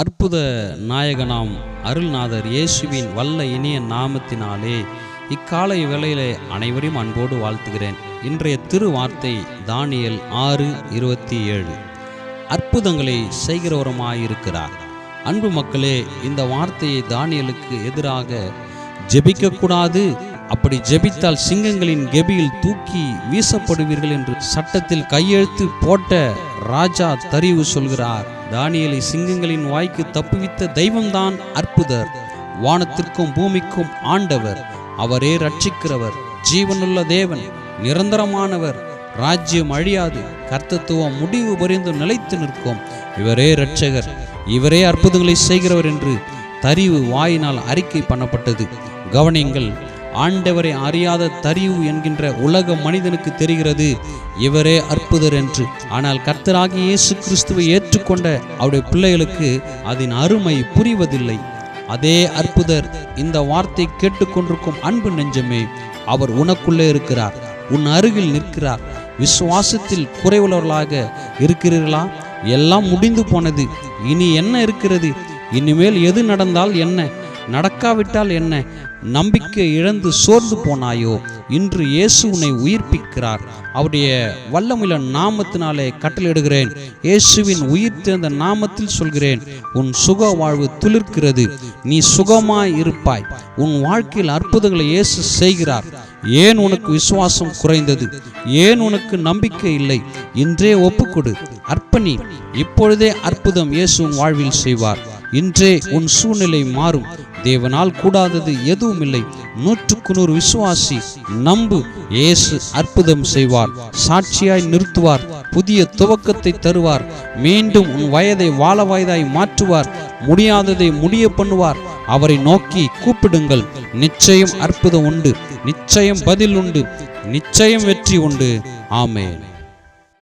அற்புத நாயகனாம் அருள்நாதர் இயேசுவின் வல்ல இனிய நாமத்தினாலே இக்காலை வேளையிலே அனைவரையும் அன்போடு வாழ்த்துகிறேன். இன்றைய திரு வார்த்தை தானியல் ஆறு இருபத்தி ஏழு. அற்புதங்களை செய்கிறவருமாயிருக்கிறார். அன்பு மக்களே இந்த வார்த்தையை தானியலுக்கு எதிராக ஜெபிக்கக்கூடாது. அப்படி ஜெபித்தால் சிங்கங்களின் கெபியில் தூக்கி வீசப்படுவீர்கள் என்று சட்டத்தில் கையெழுத்து போட்ட ராஜா தரிவு சொல்கிறார். தானியலை சிங்கங்களின் வாய்க்கு தப்புவித்த தெய்வம்தான் அற்புதர். வானத்திற்கும் பூமிக்கும் ஆண்டவர். அவரே ரட்சிக்கிறவர் ஜீவனுள்ள தேவன் நிரந்தரமானவர். ராஜ்யம் அழியாது. கர்த்தத்துவம் முடிவு பரிந்து நிலைத்து நிற்கும். இவரே இரட்சகர். இவரே அற்புதங்களை செய்கிறவர் என்று தரிவு வாயினால் அறிக்கை பண்ணப்பட்டது. கவனியங்கள் ஆண்டவரை அறியாத தரிவு என்கின்ற உலக மனிதனுக்கு தெரிகிறது. இவரே அற்புதர் என்று. ஆனால் கர்த்தராகி இயேசு கிறிஸ்துவை ஏற்றுக்கொண்ட அவருடைய பிள்ளைகளுக்கு அதன் அருமை புரிவதில்லை. அதே அற்புதர் இந்த வார்த்தை கேட்டுக்கொண்டிருக்கும் அன்பு நெஞ்சமே அவர் உனக்குள்ளே இருக்கிறார் உன் அருகில் நிற்கிறார். விசுவாசத்தில் குறைவுள்ளவர்களாக இருக்கிறீர்களா? எல்லாம் முடிந்து போனது. இனி என்ன இருக்கிறது? இனிமேல் எது நடந்தால் என்ன? நடக்காவிட்டால் என்ன? நம்பிக்கை இழந்து சோர்ந்து போனாயோ? இன்று இயேசு உன்னை உயிர்ப்பிக்கிறார். அவருடைய வல்லமுள்ள நாமத்தினாலே கட்டளையிடுகிறேன். இயேசுவின் உயிர் தேர்ந்த நாமத்தில் சொல்கிறேன் உன் சுக வாழ்வு துளிர்க்கிறது. நீ சுகமாய் இருப்பாய். உன் வாழ்க்கையில் அற்புதங்களை இயேசு செய்கிறார். ஏன் உனக்கு விசுவாசம் குறைந்தது? ஏன் உனக்கு நம்பிக்கை இல்லை? இன்றே ஒப்புக்கொடு. அர்ப்பணி. இப்பொழுதே அற்புதம் இயேசு வாழ்வில் செய்வார். இன்றே உன் சூழ்நிலை மாறும். தேவனால் கூடாதது எதுவும் இல்லை நூற்றுக்கு நூறு விசுவாசி நம்பு இயேசு அற்புதம் செய்வார் சாட்சியாய் நிறுத்துவார் புதிய துவக்கத்தை தருவார் மீண்டும் உன் வயதை வாழ வயதாய் மாற்றுவார் முடியாததை முடிய பண்ணுவார். அவரை நோக்கி கூப்பிடுங்கள். நிச்சயம் அற்புதம் உண்டு. நிச்சயம் பதில் உண்டு. நிச்சயம் வெற்றி உண்டு. ஆமேன்.